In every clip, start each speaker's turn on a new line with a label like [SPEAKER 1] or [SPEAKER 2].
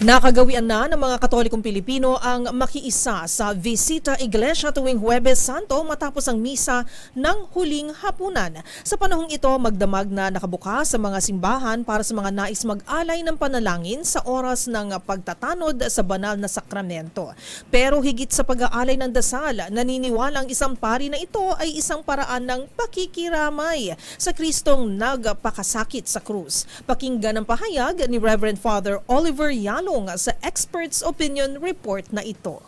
[SPEAKER 1] Nakagawian na ng mga Katolikong Pilipino ang makiisa sa Visita Iglesia tuwing Huwebes Santo matapos ang misa ng huling hapunan. Sa panahong ito, magdamag na nakabukas sa mga simbahan para sa mga nais mag-alay ng panalangin sa oras ng pagtatanod sa banal na sakramento. Pero higit sa pag-aalay ng dasal, naniniwala ang isang pari na ito ay isang paraan ng pakikiramay sa Kristong nagpakasakit sa krus. Pakinggan ang pahayag ni Reverend Father Oliver Yalong sa Experts Opinion Report na ito.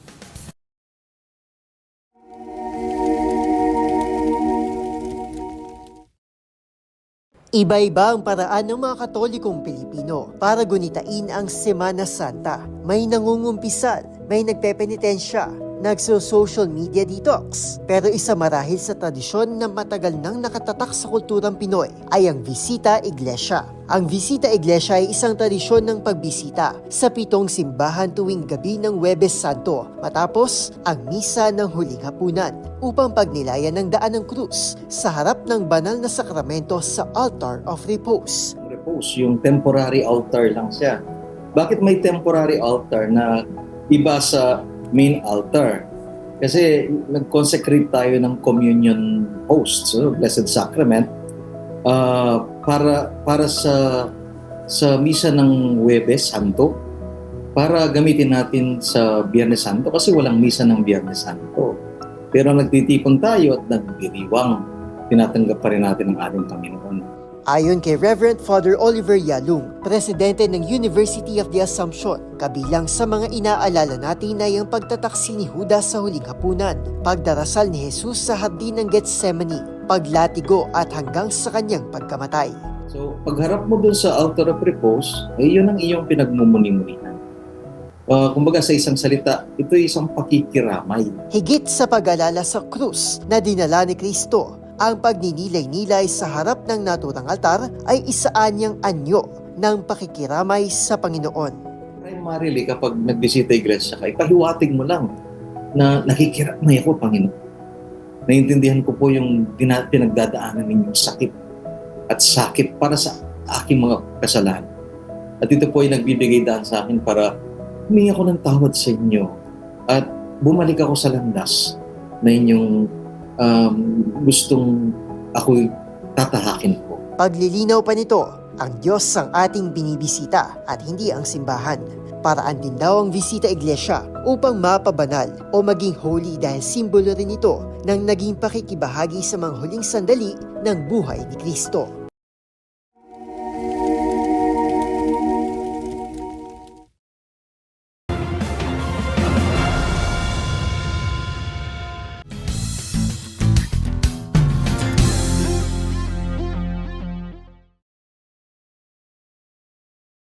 [SPEAKER 2] Iba-iba ang paraan ng mga Katolikong Pilipino para gunitain ang Semana Santa. May nangungumpisal, may nagpepenitensya, nagso-social media detox. Pero isa marahil sa tradisyon na matagal nang nakatatak sa kulturang Pinoy ay ang Visita Iglesia. Ang Visita Iglesia ay isang tradisyon ng pagbisita sa pitong simbahan tuwing gabi ng Webes Santo matapos ang misa ng huling hapunan upang pagnilayan ng daan ng krus sa harap ng banal na sakramento sa altar of repose.
[SPEAKER 3] repose, yung temporary altar lang siya. Bakit may temporary altar na iba sa main altar? Kasi nag-consecrate tayo ng communion host, so Blessed Sacrament, ah, para para sa sa misa ng Huwebes Santo, para gamitin natin sa Biyernes Santo kasi walang misa ng Biyernes Santo. Pero nagtitipon tayo at nagdiriwang, tinatanggap pa rin natin ang ating Panginoon.
[SPEAKER 2] Ayon kay Reverend Father Oliver Yalung, presidente ng University of the Assumption, kabilang sa mga inaalala natin ay ang pagtataksi ni Judas sa huling hapunan, pagdarasal ni Jesus sa hardin ng Gethsemane, paglatigo at hanggang sa kanyang pagkamatay.
[SPEAKER 3] So, pagharap mo dun sa altar of repose, ay yun ang iyong pinagmumuni-munihan. Uh, kumbaga sa isang salita, ito ay isang pakikiramay.
[SPEAKER 2] Higit sa pag-alala sa krus na dinala ni Kristo, ang pagninilay-nilay sa harap ng naturang altar ay isaan niyang anyo ng pakikiramay sa Panginoon.
[SPEAKER 3] Primarily, kapag nagbisita iglesia ka, ipahiwatig mo lang na nakikiramay ako, Panginoon. Naintindihan ko po yung pinagdadaanan ninyong sakit at sakit para sa aking mga kasalanan. At ito po ay nagbibigay daan sa akin para humingi ako ng tawad sa inyo at bumalik ako sa landas na inyong um, gustong ako'y tatahakin po.
[SPEAKER 2] Paglilinaw pa nito, ang Diyos ang ating binibisita at hindi ang simbahan. Paraan din daw ang bisita iglesia upang mapabanal o maging holy dahil simbolo rin ito ng naging pakikibahagi sa mga huling sandali ng buhay ni Kristo.